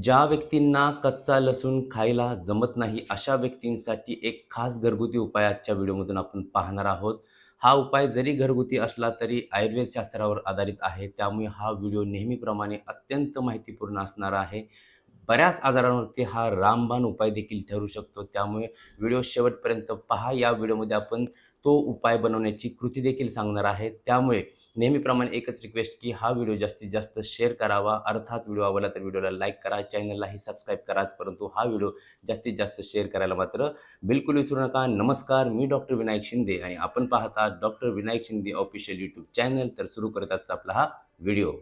ज्या व्यक्तींना कच्चा लसूण खायला जमत नाही अशा व्यक्तींसाठी एक खास घरगुती उपाय आजच्या व्हिडिओमधून आपण पाहणार आहोत. हा उपाय जरी घरगुती असला तरी आयुर्वेद शास्त्रावर आधारित आहे. त्यामुळे हा व्हिडिओ नेहमीप्रमाणे अत्यंत माहितीपूर्ण असणार आहे. बऱ्याच आजारांवरती हा रामबाण उपाय देखील ठरू शकतो. त्यामुळे व्हिडिओ शेवटपर्यंत पहा. या व्हिडिओमध्ये आपण तो उपाय बनवण्याची कृती देखील सांगणार आहे. त्यामुळे नेहमीप्रमाणे एकच रिक्वेस्ट की हा व्हिडिओ जास्तीत जास्त शेअर करावा. अर्थात व्हिडिओ आवडला तर व्हिडिओला लाईक करा. चॅनललाही सबस्क्राईब कराच. परंतु हा व्हिडिओ जास्तीत जास्त शेअर करायला मात्र बिलकुल विसरू नका. नमस्कार. मी डॉक्टर विनायक शिंदे आणि आपण पाहता आहात doctor Vinayak Shinde official YouTube channel तर सुरू करत आजचा आपला हा व्हिडिओ.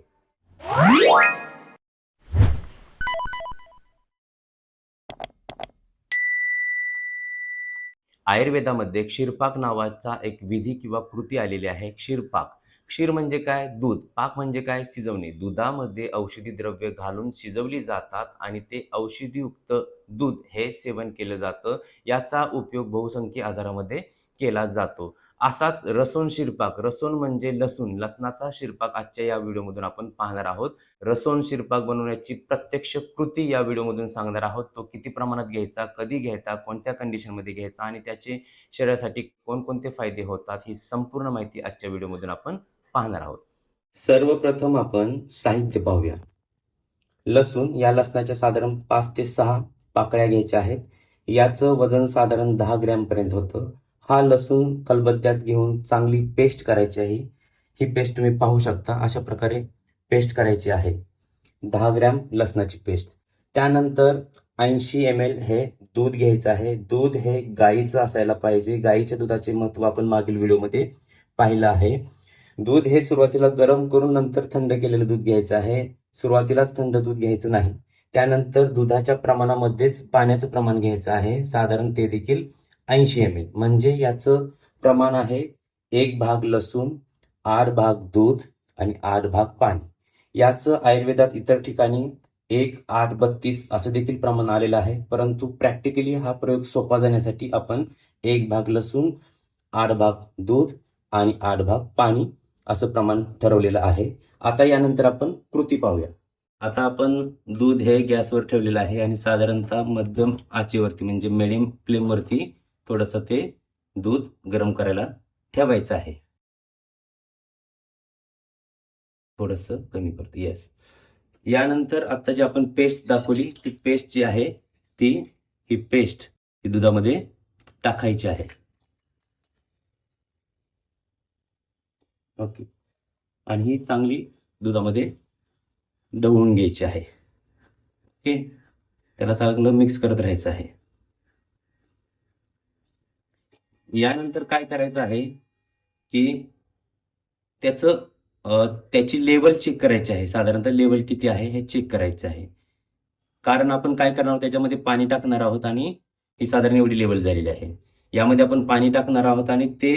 आयुर्वेदामध्ये क्षीरपाक नावाचा एक विधी किंवा कृती आलेली आहे क्षीरपाक. क्षीर म्हणजे काय? दूध. पाक म्हणजे काय? शिजवणे. दुधामध्ये औषधी द्रव्य घालून शिजवली जातात आणि ते औषधीयुक्त दूध हे सेवन केलं जातं. याचा उपयोग बहुसंख्य आजारामध्ये केला जातो. असाच रसोन शिरपाक रसोन म्हणजे लसूण लसणाचा शिरपाक आजच्या या व्हिडिओमधून आपण पाहणार आहोत. रसोन शिरपाक बनवण्याची प्रत्यक्ष कृती या व्हिडिओमधून सांगणार आहोत. तो किती प्रमाणात घ्यायचा कधी घ्यायचा कोणत्या कंडिशनमध्ये घ्यायचा आणि त्याचे शरीरासाठी कोणकोणते फायदे होतात ही संपूर्ण माहिती आजच्या व्हिडिओमधून आपण पाहणार आहोत. सर्वप्रथम आपण साहित्य पाहूया. लसूण या लसणाच्या साधारण पाच ते सहा पाकळ्या घ्यायच्या आहेत. याचं वजन साधारण दहा ग्रॅमपर्यंत होतं. हा लसूण कलबत्त्यात घेऊन चांगली पेस्ट करायची आहे. ही पेस्ट तुम्ही पाहू शकता अशा प्रकारे पेस्ट करायची आहे. दहा ग्रॅम लसणाची पेस्ट त्यानंतर ऐंशी एम एल हे दूध घ्यायचं आहे. दूध हे गाईचं असायला पाहिजे. गाईच्या दुधाचे महत्त्व आपण मागील व्हिडिओमध्ये पाहिलं आहे. दूध हे सुरुवातीला गरम करून नंतर थंड केलेलं दूध घ्यायचं आहे. सुरुवातीलाच थंड दूध घ्यायचं नाही. त्यानंतर दुधाच्या प्रमाणामध्येच पाण्याचं प्रमाण घ्यायचं आहे. साधारण ते देखील ऐंशी एम एल म्हणजे याचं प्रमाण आहे एक भाग लसूण आठ भाग दूध आणि आठ भाग पाणी. याचं आयुर्वेदात इतर ठिकाणी एक आठ बत्तीस असं देखील प्रमाण आलेलं आहे. परंतु प्रॅक्टिकली हा प्रयोग सोपा जाण्यासाठी आपण एक भाग लसूण आठ भाग दूध आणि आठ भाग पाणी असं प्रमाण ठरवलेलं आहे. आता यानंतर आपण कृती पाहूया. आता आपण दूध हे गॅसवर ठेवलेलं आहे आणि साधारणतः मध्यम आचेवरती म्हणजे मिडियम फ्लेमवरती थोडंसं ते दूध गरम करायला ठेवायचं आहे. थोडंसं कमी करतो. येस यानंतर आता जी आपण पेस्ट दाखवली ती पेस्ट जी आहे ती ही पेस्ट ही दुधामध्ये टाकायची आहे. ओके आणि ही चांगली दुधामध्ये ढवळून घ्यायची आहे. ओके त्याला चांगलं मिक्स करत राहायचं आहे. यानंतर काय करायचं आहे की त्याचं त्याची लेवल चेक करायची आहे. साधारणतः लेवल किती आहे हे चेक करायचं आहे. कारण आपण काय करणार आहोत त्याच्यामध्ये पाणी टाकणार आहोत आणि ही साधारण एवढी लेवल झालेली आहे. यामध्ये आपण पाणी टाकणार आहोत आणि ते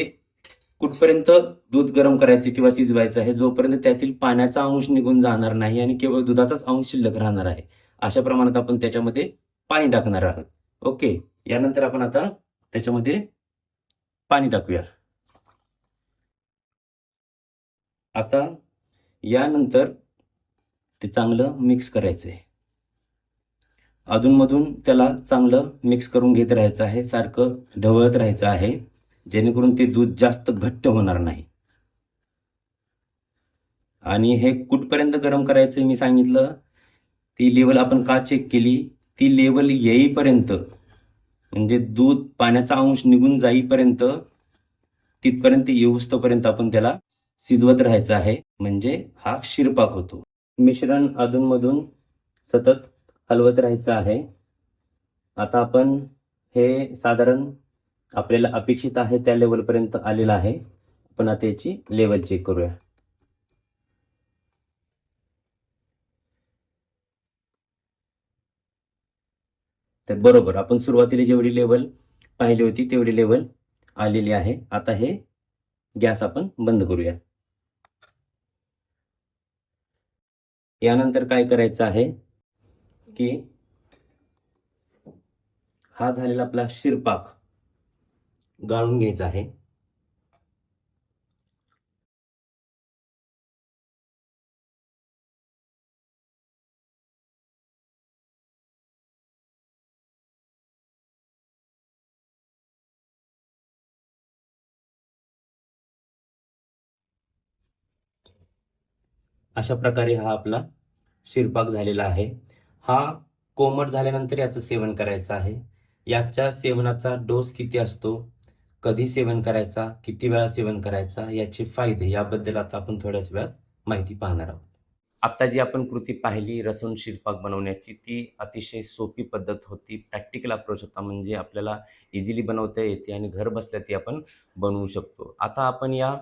कुठपर्यंत दूध गरम करायचे किंवा शिजवायचं आहे जोपर्यंत त्यातील पाण्याचा अंश निघून जाणार नाही आणि केवळ दुधाचाच अंश शिल्लक राहणार आहे अशा प्रमाणात आपण त्याच्यामध्ये पाणी टाकणार आहोत. ओके? यानंतर आपण आता त्याच्यामध्ये पाणी टाकूया आता यानंतर ते चांगलं मिक्स करायचं आहे अधूनमधून त्याला चांगलं मिक्स करून घेत राहायचं आहे सारखं ढवळत राहायचं आहे जेणेकरून ते दूध जास्त घट्ट होणार नाही. आणि हे कुठपर्यंत गरम करायचं मी सांगितलं ती लेवल आपण का चेक केली? ती लेवल येईपर्यंत म्हणजे दूध पाण्याचा अंश निघून जाईपर्यंत तिथपर्यंत येऊस्तोपर्यंत आपण त्याला शिजवत राहायचं आहे. म्हणजे हा शिरपाक होतो. मिश्रण अधूनमधून सतत हलवत राहायचं आहे. आता आपण हे साधारण आपल्याला अपेक्षित आहे त्या लेवलपर्यंत आलेलं आहे. आपण आता याची लेवल चेक करूया. तर बरोबर आपण सुरुवातीला जेवढी लेवल पाहिली होती तेवढी लेवल आलेली आहे. आता हे गॅस आपण बंद करूया. यानंतर काय करायचं आहे की हा झालेला आपला शिरपाक गाळून घ्यायचा आहे. अशा प्रकारे हा आपला शिरपाक झालेला आहे. हा कोमट झाल्यानंतर याचं सेवन करायचं आहे. याच्या सेवनाचा डोस किती असतो? कधी सेवन करायचा? किती वेळा सेवन करायचा? याचे फायदे याबद्दल आता आपण थोड्याच वेळात माहिती पाहणार आहोत. आत्ता जी आपण कृती पाहिली रसून शिरपाक बनवण्याची ती अतिशय सोपी पद्धत होती. प्रॅक्टिकल अप्रोच होता म्हणजे आपल्याला इझिली बनवता येते आणि घर बसल्या ती आपण बनवू शकतो. आता आपण या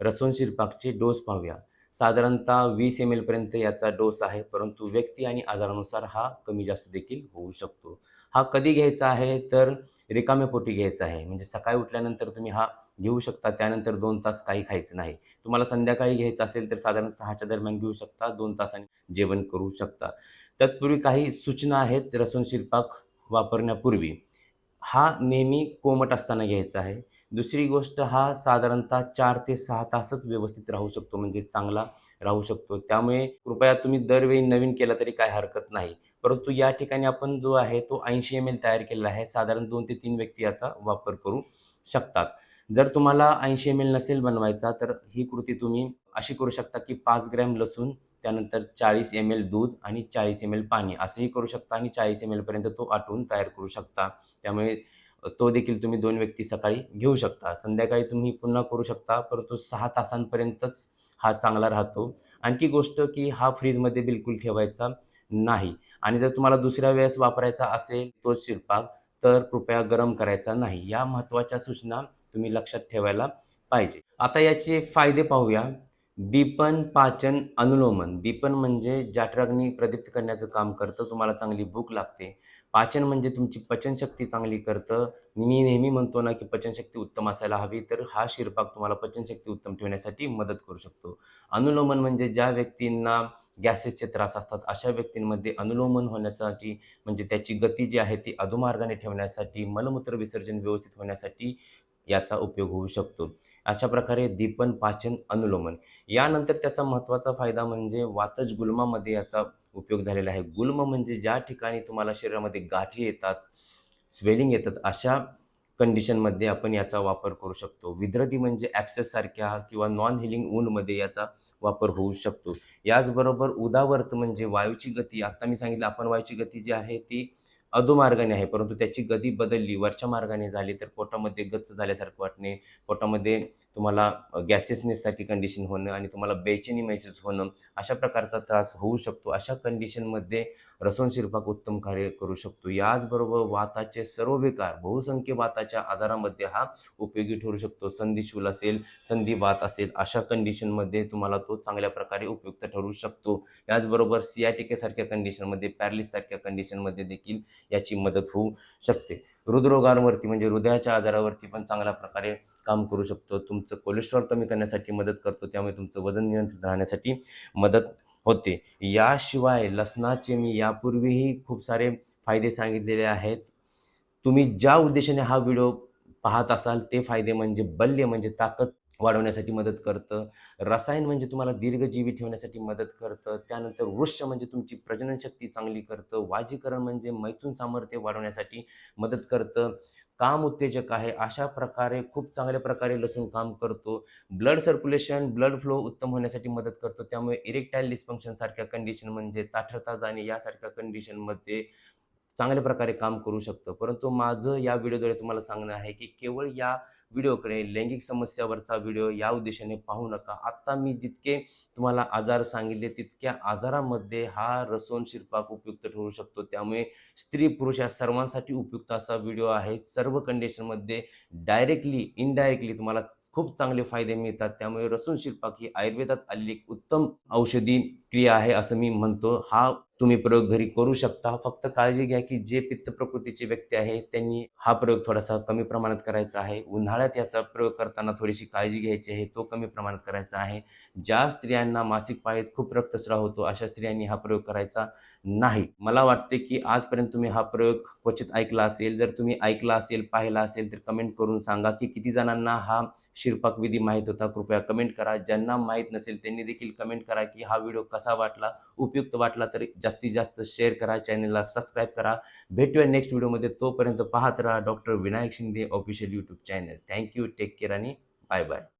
रसून शिरपाकचे डोस पाहूया. साधारणतः वीस एम एलपर्यंत याचा डोस आहे परंतु व्यक्ती आणि आजारानुसार हा कमी जास्त देखील होऊ शकतो. हा कधी घ्यायचा आहे? तर रिकाम्या पोटी घ्यायचा आहे. म्हणजे सकाळी उठल्यानंतर तुम्ही हा घेऊ शकता त्यानंतर दोन तास काही खायचं नाही. तुम्हाला संध्याकाळी घ्यायचं असेल तर साधारण सहाच्या दरम्यान घेऊ शकता दोन तासांनी जेवण करू शकता. तत्पूर्वी काही सूचना आहेत रसून शिरपाक वापरण्यापूर्वी. हा नेहमी कोमट असताना घ्यायचा आहे. दुसरी गोष्ट हा साधारणतः चार ते सहा तासच व्यवस्थित राहू शकतो म्हणजे चांगला राहू शकतो. त्यामुळे कृपया तुम्ही दरवेळी नवीन केला तरी काय हरकत नाही. परंतु या ठिकाणी आपण जो आहे तो ऐंशी एम एल तयार केलेला आहे. साधारण दोन ते तीन व्यक्ती याचा वापर करू शकतात. जर तुम्हाला ऐंशी एम एल नसेल बनवायचा तर ही कृती तुम्ही अशी करू शकता की पाच ग्रॅम लसूण त्यानंतर चाळीस एम एल दूध आणि चाळीस एम एल पाणी असंही करू शकता आणि चाळीस एम एलपर्यंत तो आटवून तयार करू शकता. त्यामुळे तो देखील तुम्ही दोन व्यक्ती सकाळी घेऊ शकता. संध्याकाळी तुम्ही पुन्हा करू शकता परंतु सहा तासांपर्यंतच हा चांगला राहतो. आणखी गोष्ट की हा फ्रीजमध्ये बिलकुल ठेवायचा नाही. आणि जर तुम्हाला दुसऱ्या वेळेस वापरायचा असेल तोच शिरपाक तर कृपया गरम करायचा नाही. या महत्त्वाच्या सूचना तुम्ही लक्षात ठेवायला पाहिजे. आता याचे फायदे पाहूया. दीपन पाचन अनुलोमन. दीपन म्हणजे जाठराग्नी प्रदीप्त करण्याचं काम करतं तुम्हाला चांगली भूक लागते. पाचन म्हणजे तुमची पचनशक्ती चांगली करतं. मी नेहमी म्हणतो ना की पचनशक्ती उत्तम असायला हवी तर हा शिरपाक तुम्हाला पचनशक्ती उत्तम ठेवण्यासाठी मदत करू शकतो. अनुलोमन म्हणजे ज्या व्यक्तींना गॅसेसचे त्रास असतात अशा व्यक्तींमध्ये अनुलोमन होण्यासाठी म्हणजे त्याची गती जी आहे ती अधुमार्गाने ठेवण्यासाठी मलमूत्र विसर्जन व्यवस्थित होण्यासाठी याचा उपयोग होऊ शकतो. अशा प्रकारे दीपन पाचन अनुलोमन यानंतर त्याचा महत्त्वाचा फायदा म्हणजे वातज गुल्मामध्ये याचा उपयोग झालेला आहे. गुल्म म्हणजे ज्या ठिकाणी तुम्हाला शरीरामध्ये गाठी येतात स्वेलिंग येतात अशा कंडिशनमध्ये आपण याचा वापर करू शकतो. विद्रती म्हणजे ॲप्सेससारख्या किंवा नॉन हिलिंग ऊनमध्ये याचा वापर होऊ शकतो. याचबरोबर उदावर्त म्हणजे वायूची गती. आत्ता मी सांगितलं आपण वायूची गती जी आहे ती अधोमार्गाने आहे. परंतु त्याची गती बदलली वरच्या मार्गाने झाली तर पोटामध्ये गच्च झाल्यासारखं वाटणे पोटामध्ये तुम्हाला गॅसेसनेससारखी कंडिशन होणं आणि तुम्हाला बेचेनी महसूस होणं अशा प्रकारचा त्रास होऊ शकतो. अशा कंडिशनमध्ये रसोन शिरपाक उत्तम कार्य करू शकतो. याचबरोबर वाताचे सर्व विकार बहुसंख्य वाताच्या आजारामध्ये हा उपयोगी ठरू शकतो. संधिशूल असेल संधिवात असेल अशा कंडिशनमध्ये तुम्हाला तो चांगल्या प्रकारे उपयुक्त ठरू शकतो. याचबरोबर सियाटिकेसारख्या कंडिशनमध्ये पॅरलिससारख्या कंडिशनमध्ये देखील याची मदत होऊ शकते. हृदरोगांवरती म्हणजे हृदयाच्या आजारावरती पण चांगल्या प्रकारे काम करू शकतो. तुमचं कोलेस्ट्रॉल कमी करण्यासाठी मदत करतो. त्यामुळे तुमचं वजन नियंत्रित राहण्यासाठी मदत होते. याशिवाय लसणाचे मी यापूर्वीही खूप सारे फायदे सांगितलेले आहेत. तुम्ही ज्या उद्देशाने हा व्हिडिओ पाहत असाल ते फायदे म्हणजे बल्य म्हणजे ताकद वाढवण्यासाठी मदत करतं. रसायन म्हणजे तुम्हाला दीर्घजीवी ठेवण्यासाठी मदत करतं. त्यानंतर वृक्ष म्हणजे तुमची प्रजननशक्ती चांगली करतं. वाजीकरण म्हणजे मैथून सामर्थ्य वाढवण्यासाठी मदत करतं. काम उत्तेजक आहे. अशा प्रकारे खूप चांगल्या प्रकारे लसूण काम करतो. ब्लड सर्क्युलेशन ब्लड फ्लो उत्तम होण्यासाठी मदत करतो. त्यामुळे इरेक्टाईल डिस्फंक्शन सारख्या कंडिशन म्हणजे ताठरता जाणे यासारख्या कंडिशनमध्ये चांगल्या प्रकारे काम करू शकतं. परंतु माझं या व्हिडिओद्वारे तुम्हाला सांगणं आहे की केवळ या व्हिडिओकडे लैंगिक समस्यावरचा व्हिडिओ या उद्देशाने पाहू नका. आत्ता मी जितके तुम्हाला आजार सांगितले तितक्या आजारामध्ये हा रसोन शिरपाक उपयुक्त ठरू शकतो. त्यामुळे स्त्री पुरुष या सर्वांसाठी उपयुक्त असा व्हिडिओ आहे. सर्व कंडिशनमध्ये डायरेक्टली इनडायरेक्टली तुम्हाला खूप चांगले फायदे मिळतात. त्यामुळे रसून शिरपाक ही आयुर्वेदात आलेली एक उत्तम औषधी क्रिया आहे असं मी म्हणतो. हा तुम्ही प्रयोग घरी करू शकता. फक्त काळजी घ्या की जे पित्त प्रकृतीचे व्यक्ती आहे त्यांनी हा प्रयोग थोडासा कमी प्रमाणात करायचा आहे. उन्हाळ्यात याचा प्रयोग करताना थोडीशी काळजी घ्यायची आहे तो कमी प्रमाणात करायचा आहे. ज्या स्त्रियांना मासिक पाळीत खूप रक्तस्राव होतो अशा स्त्रियांनी हा प्रयोग करायचा नाही. मला वाटते की आजपर्यंत तुम्ही हा प्रयोग क्वचित ऐकला असेल. जर तुम्ही ऐकला असेल पाहिला असेल तर कमेंट करून सांगा की किती जणांना हा शिरपाक विधी माहीत होता. कृपया कमेंट करा. ज्यांना माहीत नसेल त्यांनी देखील कमेंट करा की हा व्हिडिओ कसा वाटला. उपयुक्त वाटला तर जास्तीत जास्त शेअर करा. चॅनलला सबस्क्राईब करा. भेटूया नेक्स्ट व्हिडिओमध्ये. तोपर्यंत पाहत राहा doctor Vinayak Shinde official YouTube channel. Thank you take care Annie bye bye